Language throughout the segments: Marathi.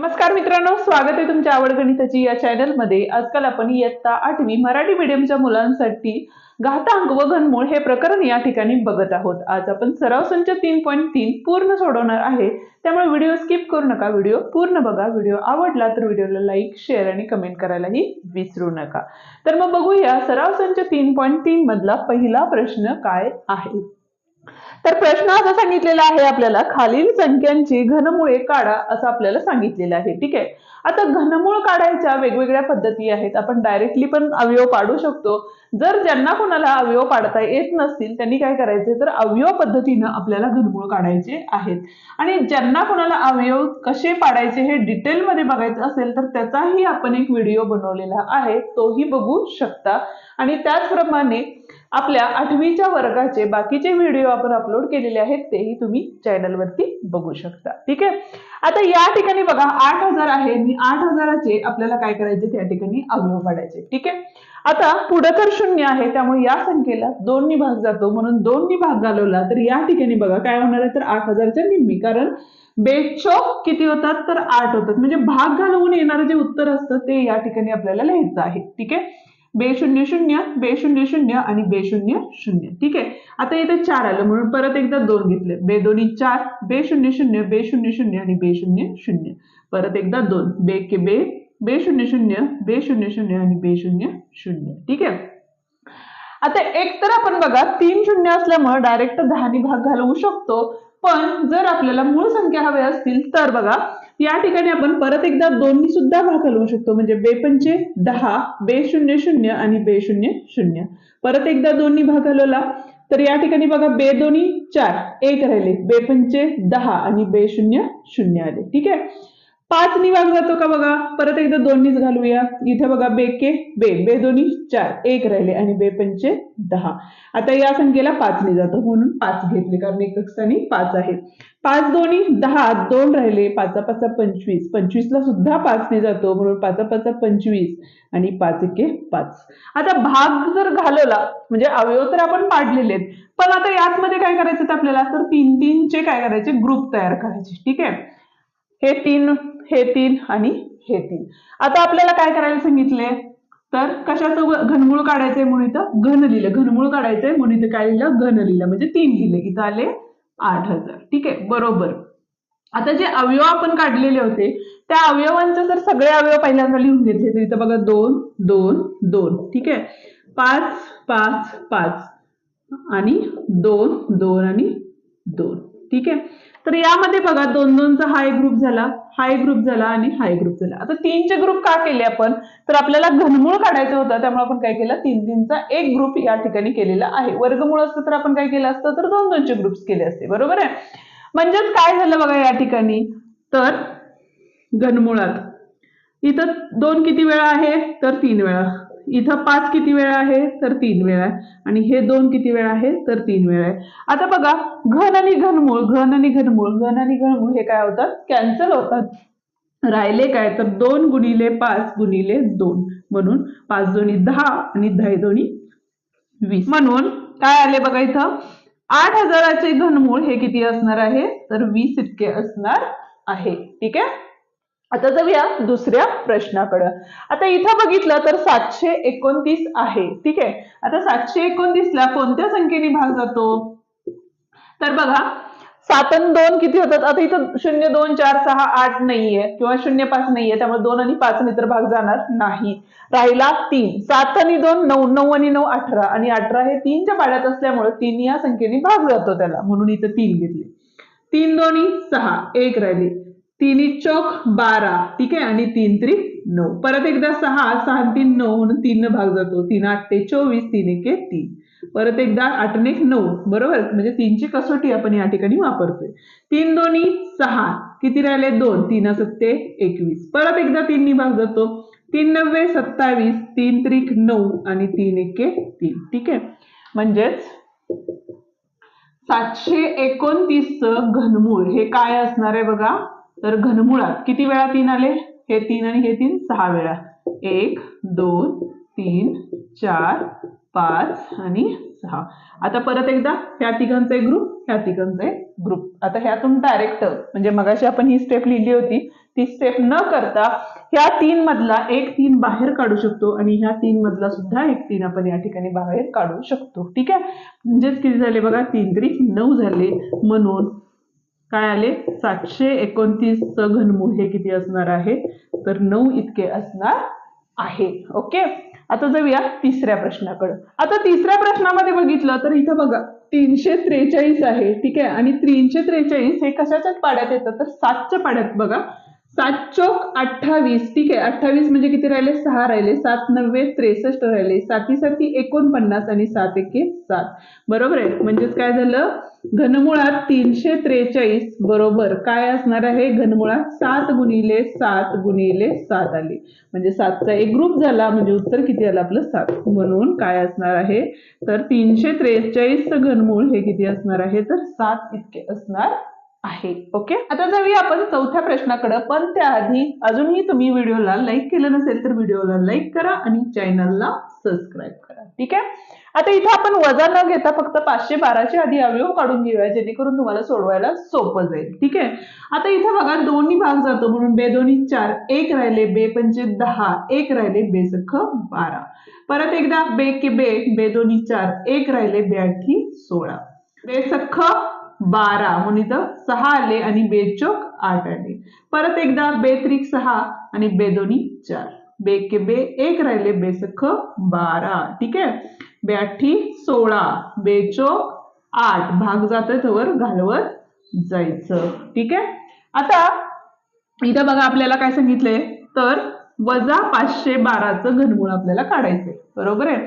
नमस्कार मित्रांनो स्वागत आहे तुमच्या आवड गणिताची या चॅनलमध्ये आजकाल आपण इयत्ता आठवी मराठी मीडियमच्या मुलांसाठी घातांक व घनमूळ हे प्रकरण या ठिकाणी बघत आहोत. आज आपण सराव संच तीन पॉईंट तीन पूर्ण सोडवणार आहे. त्यामुळे व्हिडिओ स्किप करू नका व्हिडिओ पूर्ण बघा. व्हिडिओ आवडला तर व्हिडिओला लाईक शेअर आणि कमेंट करायलाही विसरू नका. तर मग बघूया सराव संच तीन पॉईंट तीन मधला पहिला प्रश्न काय आहे? तर प्रश्न असा सांगितलेला आहे आपल्याला खालील संख्यांची घनमुळे काढा असं आपल्याला सांगितलेलं आहे. ठीक आहे? आता घनमूळ काढायच्या वेगवेगळ्या पद्धती आहेत. आपण डायरेक्टली पण अवयव पाडू शकतो. जर ज्यांना कोणाला अवयव पाडता येत नसतील त्यांनी काय करायचे? तर अवयव पद्धतीनं आपल्याला घनमूळ काढायचे आहेत. आणि ज्यांना कोणाला अवयव कसे पाडायचे हे डिटेलमध्ये बघायचं असेल तर त्याचाही आपण एक व्हिडिओ बनवलेला आहे. तोही बघू शकता. आणि त्याचप्रमाणे आपल्या आठवीच्या वर्गाचे बाकीचे व्हिडिओ आपण अपलोड केलेले आहेत तेही तुम्ही चॅनलवरती बघू शकता. ठीक आहे? आता या ठिकाणी बघा आठ हजार आहे. आणि आठ हजाराचे आपल्याला काय करायचे? त्या ठिकाणी अवयव पाडायचे. ठीक आहे? आता पुढे तर शून्य आहे त्यामुळे या संख्येला दोन्ही भाग जातो. म्हणून दोन्ही भाग घालवला तर या ठिकाणी बघा काय होणार आहे? तर आठ हजारच्या निम्मी. कारण बेचो किती होतात? तर आठ होतात. म्हणजे भाग घालवून येणारं जे उत्तर असतं ते या ठिकाणी आपल्याला लिहायचं आहे. ठीक आहे? बे शून्य शून्य बे शून्य शून्य आणि बे शून्य शून्य ठीक आहे? आता इथे चार आलं. म्हणून परत एकदा दोन घेतले. बे दोन्ही चार बे शून्य शून्य बे शून्य शून्य आणि बे शून्य शून्य परत एकदा दोन. बे के बे बे शून्य शून्य बे शून्य शून्य आणि बे शून्य शून्य ठीक आहे? आता एक तर आपण बघा तीन शून्य असल्यामुळे डायरेक्ट दहानी भाग घालवू शकतो. पण जर आपल्याला मूळ संख्या हव्या असतील तर बघा या ठिकाणी आपण परत एकदा दोन्ही सुद्धा भाग घालवू शकतो. म्हणजे बे पंचे दहा बे शून्य शून्य आणि बे शून्य शून्य. परत एकदा दोन्ही भाग हलवला तर या ठिकाणी बघा बे दोन्ही चार एक राहिले. बे पंचे दहा आणि बे शून्य शून्य आले. ठीक आहे? पाच निभाग जातो का बघा? परत एकदा दोन्हीच घालूया. इथे बघा बेके बे बे दोन्ही चार. एक राहिले आणि बे पंचे दहा. आता या संख्येला पाचने जातो म्हणून पाच घेतले कारण एकक स्थानी पाच आहे. पाच दोन्ही दहा दोन राहिले पाचा पाचा पंचवीस. पंचवीसला सुद्धा पाचने जातो म्हणून पाचा पाचा पंचवीस आणि पाच एके पाच. आता भाग जर घालवला म्हणजे अवयव तर आपण पाडलेले आहेत. पण आता याचमध्ये काय करायचं आपल्याला? तर तीन तीनचे काय करायचे? ग्रुप तयार करायचे. ठीक आहे? हे तीन हे तीन आणि हे तीन. आता आपल्याला काय करायला सांगितले तर कशाचं घनमूळ काढायचंय म्हणून इथं घन लिहिलं. घनमूळ काढायचंय म्हणून इथं काय लिहिलं? घन लिहिलं. म्हणजे तीन लिहिले. इथं आले आठ हजार. ठीक आहे? बरोबर. आता जे अवयव आपण काढलेले होते त्या अवयवांचे जर सगळे अवयव पहिल्यांदा लिहून घेतले तर इथं बघा दोन दोन दोन. ठीक आहे? पाच पाच पाच आणि दोन दोन आणि दोन. ठीक आहे? तर यामध्ये बघा दोन दोनचा हा एक ग्रुप झाला हा एक ग्रुप झाला आणि हा एक ग्रुप झाला. आता तीनचे ग्रुप का केले आपण? तर आपल्याला घनमूळ काढायचं होतं त्यामुळे आपण काय केलं? तीन तीनचा एक ग्रुप या ठिकाणी केलेला आहे. वर्गमूळ असतं तर आपण काय केलं असतं? तर दोन दोनचे ग्रुप्स केले असते. बरोबर आहे? म्हणजेच काय झालं बघा या ठिकाणी? तर घनमुळात. इथं दोन किती वेळा आहे? तर तीन वेळा. इथं पाच किती वेळा आहे तर तीन वेळा आणि हे दोन किती वेळा आहे तर तीन वेळा आहे. आता बघा घन आणि घनमूळ घन आणि घनमूळ घन आणि घनमूळ हे काय होतात? कॅन्सल होतात. राहिले काय? तर दोन गुणिले पाच गुणिले दोन. म्हणून पाच दोन्ही दहा आणि दहा दोन्ही वीस. म्हणून काय आले बघा इथं? आठ हजाराचे घनमूळ हे किती असणार आहे? तर वीस इतके असणार आहे. ठीक आहे? आता जाऊया दुसऱ्या प्रश्नाकडे. आता इथं बघितलं तर सातशे एकोणतीस आहे. ठीक आहे? आता सातशे एकोणतीस ला कोणत्या संख्येने भाग जातो? तर बघा सात आणि दोन किती होतात? आता इथं शून्य दोन चार सहा आठ नाहीये किंवा शून्य पाच नाहीये त्यामुळे दोन आणि पाच तर भाग जाणार नाही. राहिला तीन. सात आणि दोन नऊ नऊ आणि नऊ अठरा. आणि अठरा हे तीनच्या पाड्यात असल्यामुळे तीन या संख्येने भाग जातो त्याला. म्हणून इथं तीन घेतले. तीन दोन्ही सहा. एक राहिले. तिन्ही चौक बारा. ठीक आहे? आणि तीन त्रिक नऊ. परत एकदा सहा सहा तीन नऊ म्हणून तीन भाग जातो. तीन आठ ते चोवीस तीन एके तीन. परत एकदा आठ एक नऊ. बरोबर? म्हणजे तीनची कसोटी आपण या ठिकाणी वापरतोय. तीन दोन्ही सहा. किती राहिले? दोन. तीन सत्ते एकवीस. परत एकदा तीन भाग जातो. तीन नव्वे सत्तावीस तीन त्रिक नऊ आणि तीन एके तीन. ठीक आहे? म्हणजेच सातशे एकोणतीसचं घनमूळ. हे काय असणार आहे बघा? तर घनमुळात किती वेळा तीन आले? हे तीन आणि हे तीन सहा वेळा. एक दोन तीन चार पाच आणि सहा. आता परत एकदा ह्या तिघांचा एक ग्रुप ह्या तिघांचा एक ग्रुप आता ह्यातून डायरेक्ट म्हणजे मगाशी आपण ही स्टेप लिहिली होती. ती स्टेप न करता ह्या तीन मधला एक तीन बाहेर काढू शकतो आणि ह्या तीन मधला सुद्धा एक तीन आपण या ठिकाणी बाहेर काढू शकतो. ठीक आहे? म्हणजेच किती झाले बघा? तीन तरी नऊ झाले. म्हणून काय आले? सातशे एकोणतीसचं घनमूळ हे किती असणार आहे? तर नऊ इतके असणार आहे. ओके? आता जाऊया तिसऱ्या प्रश्नाकडे. आता तिसऱ्या प्रश्नामध्ये बघितलं तर इथं बघा तीनशे त्रेचाळीस आहे ठीक आहे? आणि तीनशे त्रेचाळीस हे कशाच्याच पाड्यात येतं? तर सातच्या पाड्यात बघा. सात चौक अठ्ठावीस ठीक आहे. अठ्ठावीस म्हणजे किती राहिले? सहा राहिले. सात नव्वे त्रेसष्ट राहिले. साती साती एकोणपन्नास आणि सात एके सात. बरोबर आहे? म्हणजेच काय झालं? घनमुळात तीनशे त्रेचाळीस बरोबर. काय असणार आहे? घनमुळात सात गुणिले सात गुणिले सात आले. म्हणजे सातचा एक ग्रुप झाला. म्हणजे उत्तर किती आलं? आपलं सात. म्हणून काय असणार आहे? तर तीनशे त्रेचाळीसचं घनमूळ हे किती असणार आहे? तर सात इतके असणार आहे. ओके आता जाऊया आपण चौथ्या प्रश्नाकडे. पण त्याआधी अजूनही तुम्ही व्हिडिओला लाईक केलं नसेल तर व्हिडिओला लाईक करा आणि चॅनलला सबस्क्राईब करा. ठीक आहे? आता इथं आपण वजा न घेता फक्त पाचशे बाराचे आधी अवयव काढून घेऊया जेणेकरून तुम्हाला सोडवायला सोपं जाईल. ठीक आहे? आता इथं बघा दोन्ही भाग जातो. म्हणून बे दोन्ही चार एक राहिले बे पंचे दहा एक राहिले बे सख बारा. परत एकदा बे के बे बे दोन्ही चार एक राहिले बे अठ्ठी सोळा. बे सख बारा. म्हणून इथं सहा आले आणि बेचोक आठ आले. परत एकदा बे त्रिक सहा आणि बेदोनी चार. बे के बे एक राहिले बेसख बारा. ठीक आहे? ब्याठी सोळा. बेचोक आठ. भाग जातोय तोवर घालवत जायचं. ठीक आहे? आता इथं बघा आपल्याला काय सांगितलंय. तर वजा पाचशे बाराचं घनमूळ आपल्याला काढायचंय. बरोबर आहे?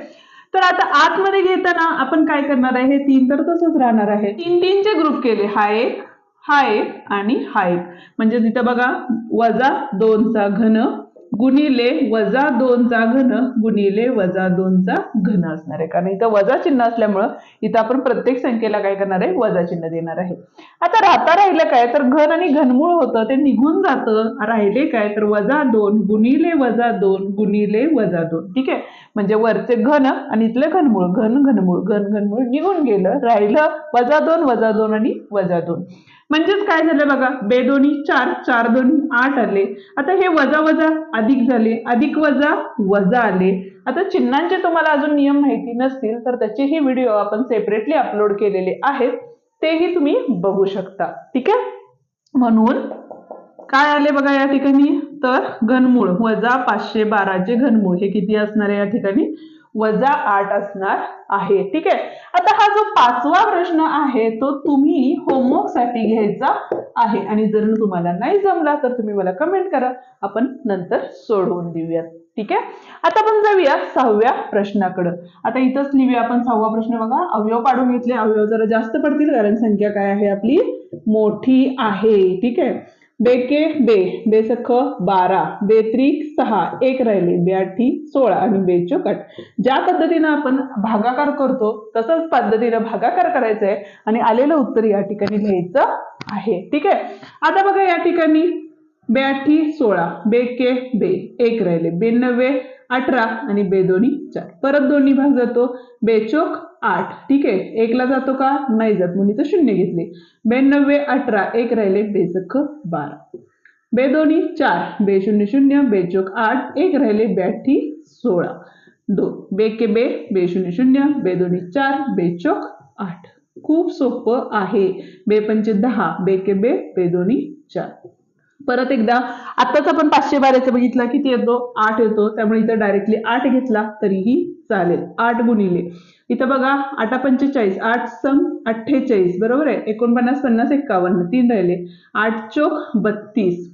तर आता आतमध्ये घेताना आपण काय करणार आहे? हे तीन तर तसंच राहणार आहे. तीन तीनचे ग्रुप केले. हा एक हा एक आणि हा एक. म्हणजे तिथं बघा वजा दोनचा घन गुणिले वजा दोनचा घन गुणिले वजा दोनचा घन असणार आहे. कारण इथं वजा चिन्ह असल्यामुळं इथं आपण प्रत्येक संख्येला काय करणार आहे? वजा चिन्ह देणार आहे. आता राहता राहिलं काय? तर घन आणि घनमूळ होतं ते निघून जातं. राहिले काय? तर वजा दोन गुणिले वजा दोन गुणिले वजा दोन. ठीक आहे? म्हणजे वरचे घन आणि इथले घनमूळ घन घनमूळ घन घनमूळ निघून गेलं राहिलं वजा दोन वजा दोन आणि वजा दोन. म्हणजेच काय झालं बघा बे दोन्ही चार चार दोन्ही आठ आले. आता हे वजा वजा अधिक झाले अधिक वजा वजा आले. आता चिन्हांचे तुम्हाला अजून नियम माहिती नसतील तर त्याचेही व्हिडिओ आपण सेपरेटली अपलोड केलेले आहेत तेही तुम्ही बघू शकता. ठीक आहे? म्हणून काय आले बघा या ठिकाणी? तर घनमूळ वजा पाचशे बाराचे घनमूळ हे किती असणार आहे या ठिकाणी? वजा आठ असणार आहे. ठीक आहे? आता हा जो पाचवा प्रश्न आहे तो तुम्ही होमवर्कसाठी घ्यायचा आहे. आणि जर तुम्हाला नाही जमला तर तुम्ही मला कमेंट करा. आपण नंतर सोडवून देऊयात. ठीक आहे? आता आपण जाऊया सहाव्या प्रश्नाकडं. आता इथंच लिहूया आपण सहावा प्रश्न बघा. अवयव काढून घेतले. अवयव जरा जास्त पडतील कारण संख्या काय आहे आपली? मोठी आहे. ठीक आहे? बेके बे बेसख बारा बेत्रिक सहा एक राहिले बेआठी सोळा आणि बेचोक आठ ज्या पद्धतीनं आपण भागाकार करतो तसंच पद्धतीनं भागाकार करायचा आहे आणि आलेलं उत्तर या ठिकाणी लिहायचं आहे. ठीक आहे? आता बघा या ठिकाणी बेआठी सोळा बेके बे एक राहिले बेनव्वे अठरा आणि बे दोन्ही चार. परत दोन्ही भाग जातो. बेचोक आठ. ठीक आहे? एकला जातो का? नाही जात. मुली तर शून्य घेतले. बेनव्वे अठरा. एक राहिले बेसख बारा. बे दोन्ही चार. बे शून्य शून्य. बेचोक आठ. एक राहिले ब्याठी सोळा. दोन बे के बे बे शून्य शून्य. बे दोन्ही चार. बेचोक आठ. खूप सोपं आहे. बे पंचे दहा. बे के बे बे दोन्ही चार. परत एकदा आत्ताच आपण पाचशे बाराचं बघितला किती येतो? आठ येतो. त्यामुळे इथं डायरेक्टली आठ घेतला तरीही चालेल. आठ गुणिले. इथं बघा आठा पंचेचाळीस आठ सम अठ्ठेचाळीस बरोबर आहे? एकोणपन्नास पन्नास एक्कावन्न तीन राहिले. आठ चोक बत्तीस.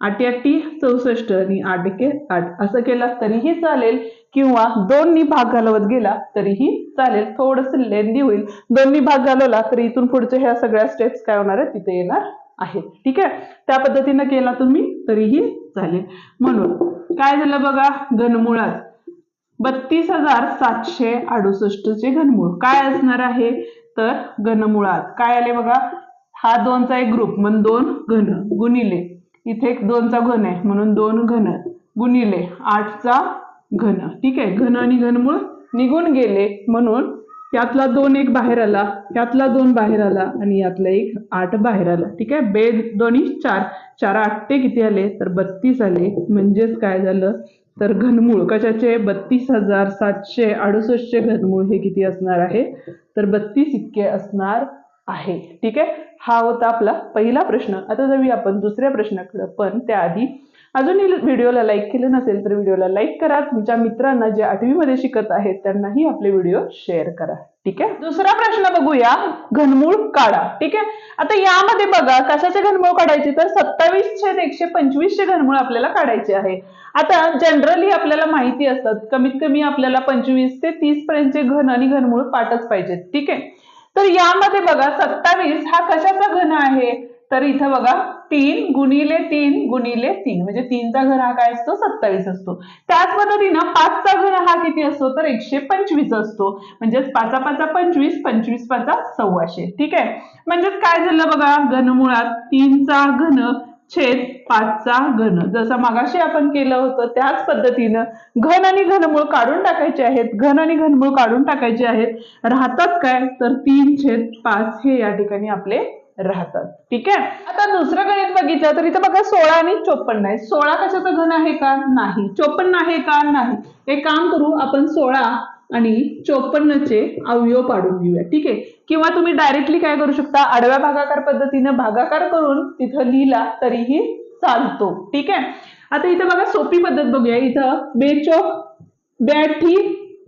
आठी आठी चौसष्ट आणि आठ एके आठ. असं केलं तरीही चालेल. किंवा दोन्ही भाग घालवत गेला तरीही चालेल. थोडस लेंदी होईल. दोन्ही भाग घालवला तरी इथून पुढच्या ह्या सगळ्या स्टेप्स काय होणार आहे तिथे येणार आहे. ठीक आहे? त्या पद्धतीनं केला तुम्ही तरीही चालेल. म्हणून काय झालं बघा? घनमुळात. बत्तीस हजार सातशे अडुसष्टचे घनमूळ. काय असणार आहे? तर घनमुळात. काय आले बघा? हा दोनचा एक ग्रुप म्हणून दोन घन गुणिले. इथे एक दोनचा घन आहे म्हणून दोन घन गुणिले. आठचा घन. ठीक आहे? घन आणि घनमूळ निघून गेले म्हणून यातला दोन एक बाहेर आला यातला दोन बाहेर आला आणि यातला एक आठ बाहेर आला. ठीक आहे? बेद दोन्ही चार चार आठ ते किती आले? तर बत्तीस आले. म्हणजेच काय झालं? तर घनमूळ. कशाचे? बत्तीस हजार सातशे अडुसष्टचे घनमूळ हे किती असणार आहे? तर बत्तीस इतके असणार आहे. ठीक आहे? हा होता आपला पहिला प्रश्न. आता जाऊया आपण दुसऱ्या प्रश्नाकडं. पण त्याआधी अजूनही व्हिडिओला लाईक केलं नसेल तर व्हिडिओला लाईक करा. तुमच्या मित्रांना जे आठवीमध्ये शिकत आहेत त्यांनाही आपले व्हिडिओ शेअर करा. ठीक आहे? दुसरा प्रश्न बघूया. घनमूळ काढा. ठीक आहे? आता यामध्ये बघा कशाचे घनमूळ काढायचे? तर सत्तावीस छेद एकशे पंचवीसचे घनमूळ आपल्याला काढायचे आहे. आता जनरली आपल्याला माहिती असतात. कमीत कमी आपल्याला पंचवीस ते तीस पर्यंतचे घन आणि घनमूळ पाठच पाहिजेत. ठीक आहे? तर यामध्ये बघा सत्तावीस हा कशाचा घन आहे? तर इथं बघा तीन गुणिले तीन गुणिले तीन. म्हणजे तीनचा घन हा काय असतो? सत्तावीस असतो. त्याच पद्धतीनं पाचचा घन हा किती असतो? तर एकशे पंचवीस असतो. म्हणजेच पाचा पाचा पंचवीस पंचवीस पाचा सव्वाशे. ठीक आहे? म्हणजेच काय झालं बघा? घनमुळात तीनचा घन छेद पाचचा घन. जसं मागाशी आपण केलं होतं त्याच पद्धतीनं घन आणि घनमूळ काढून टाकायचे आहेत. घन आणि घनमूळ काढून टाकायचे आहेत. राहतात काय? तर तीन छेद पाच हे या ठिकाणी आपले राहतात. ठीक आहे? आता दुसरं गणित बघितलं तर इथं बघा सोळा आणि चोपन्न आहे. सोळा कशाचा घन आहे का? नाही. चोपन्न आहे का? नाही. एक काम करू आपण सोळा आणि चोपन्नचे अवयव पाडून घेऊया. ठीक आहे? किंवा तुम्ही डायरेक्टली काय करू शकता? आडव्या भागाकार पद्धतीनं भागाकार करून तिथं लिहिला तरीही चालतो. ठीक आहे? आता इथं बघा सोपी पद्धत बघूया. इथं बेचोक ब्याठी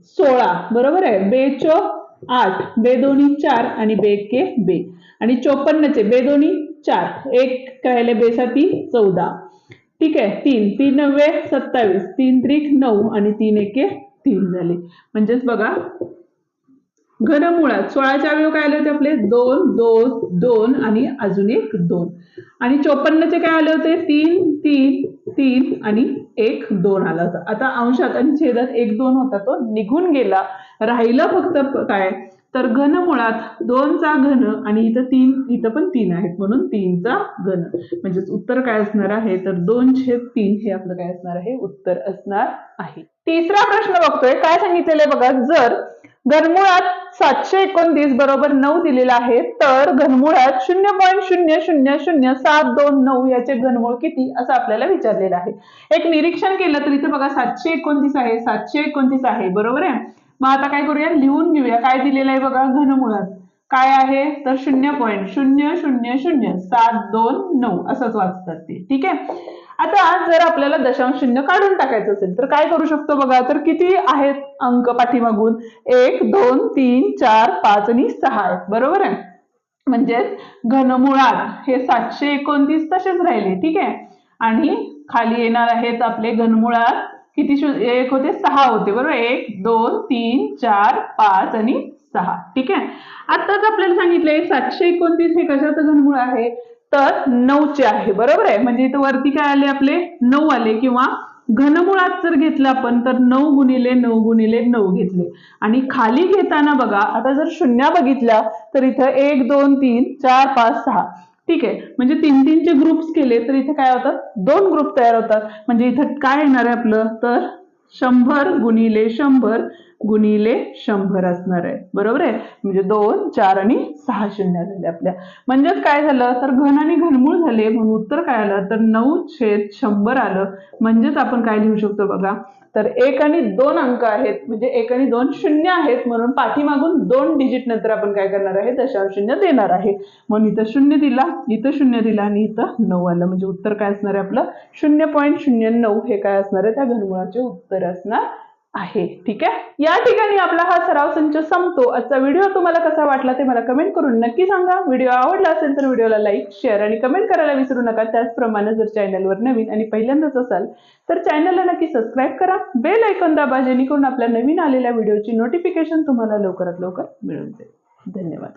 सोळा. बरोबर आहे? बेचोक आठ. बे दोन्ही चार आणि बे के बे. आणि चोपन्नचे बे दोन्ही चार. एक काय बेसाठी चौदा. ठीक आहे तीन. तीन नव्वे सत्तावीस. तीन त्रिक नऊ आणि तीन एके तीन झाले. म्हणजेच बघा घनमुळात. सोळाच्या अवयव काय आले होते आपले? दोन दोन दोन आणि अजून एक दोन. आणि चोपन्नचे काय आले होते? तीन तीन तीन आणि एक दोन आला होता. आता अंशात आणि छेदात एक दोन होता तो. निघून गेला. राहिलं फक्त काय? तर घन मुळात दोनचा घन आणि इथं तीन इथं पण तीन आहेत म्हणून तीनचा घन. म्हणजेच उत्तर काय असणार आहे? तर दोन छेद तीन हे आपलं काय असणार आहे? उत्तर असणार आहे. तिसरा प्रश्न बघतोय. काय सांगितलेलं बघा? जर घनमुळात सातशे एकोणतीस बरोबर नऊ दिलेला आहे तर घनमुळात शून्य पॉईंट शून्य शून्य शून्य सात दोन नऊ याचे घनमूळ किती? असं आपल्याला विचारलेलं आहे. एक निरीक्षण केलं तर इथे बघा सातशे एकोणतीस आहे सातशे एकोणतीस आहे. बरोबर आहे? मग आता काय करूया? लिहून घेऊया. काय दिलेलं आहे बघा घनमुळात. काय आहे? तर शून्य पॉईंट शून्य शून्य शून्य. सात दोन नऊ. असंच वाचतात ते. ठीक आहे? आता जर आपल्याला दशांश शून्य काढून टाकायचं असेल तर काय करू शकतो बघा? तर किती आहेत अंक पाठीमागून? एक दोन तीन चार पाच आणि सहा आहेत. बरोबर आहे? म्हणजेच घनमुळात हे सातशे एकोणतीस तसेच राहिले. ठीक आहे? आणि खाली येणार आहेत आपले घनमुळात किती शू एक होते सहा होते बरोबर? एक दोन तीन चार पाच आणि सहा. ठीक आहे? आताच आपल्याला सांगितलंय सातशे एकोणतीस हे कशाचं घनमूळ आहे? तर नऊचे आहे बरोबर आहे? म्हणजे इथं वरती काय आले आपले? नऊ आले. किंवा घनमुळात जर घेतलं आपण तर नऊ गुणिले नऊ गुणिले नऊ घेतले. आणि खाली घेताना बघा आता जर शून्य बघितल्या तर इथं एक दोन तीन चार पाच सहा. ठीक आहे. म्हणजे तीन तीनचे ग्रुप्स केले तर इथे काय होतात दोन ग्रुप तयार होतात. म्हणजे इथं काय येणार आहे आपलं? तर शंभर गुणिले शंभर गुणिले शंभर असणार आहे. बरोबर आहे? म्हणजे दोन चार आणि सहा शून्य झाले आपल्या. म्हणजेच काय झालं? तर घन आणि घनमूळ झाले. म्हणून उत्तर काय आलं? तर नऊ छेद शंभर आलं. म्हणजेच आपण काय लिहू शकतो बघा? तर एक आणि दोन अंक आहेत म्हणजे एक आणि दोन शून्य आहेत म्हणून पाठीमागून दोन डिजिट नंतर आपण काय करणार आहे? दशांश शून्य देणार आहे. म्हणून इथं शून्य दिला इथं शून्य दिला आणि इथं नऊ आलं. म्हणजे उत्तर काय असणार आहे आपलं? शून्य पॉईंट शून्य नऊ हे काय असणार आहे? त्या घनमुळाचे उत्तर असणार आहे. ठीक आहे? या ठिकाणी आपला हा सराव संच संपतो. आजचा व्हिडिओ तुम्हाला कसा वाटला ते मला कमेंट करून नक्की सांगा. व्हिडिओ आवडला असेल तर व्हिडिओला लाईक शेअर आणि कमेंट करायला विसरू नका. त्याचप्रमाणे जर चॅनलवर नवीन आणि पहिल्यांदाच असाल तर चॅनलला नक्की सबस्क्राईब करा. बेल ऐकून दाबा जेणेकरून आपल्या नवीन आलेल्या व्हिडिओची नोटिफिकेशन तुम्हाला लवकरात लवकर मिळून जाईल. धन्यवाद.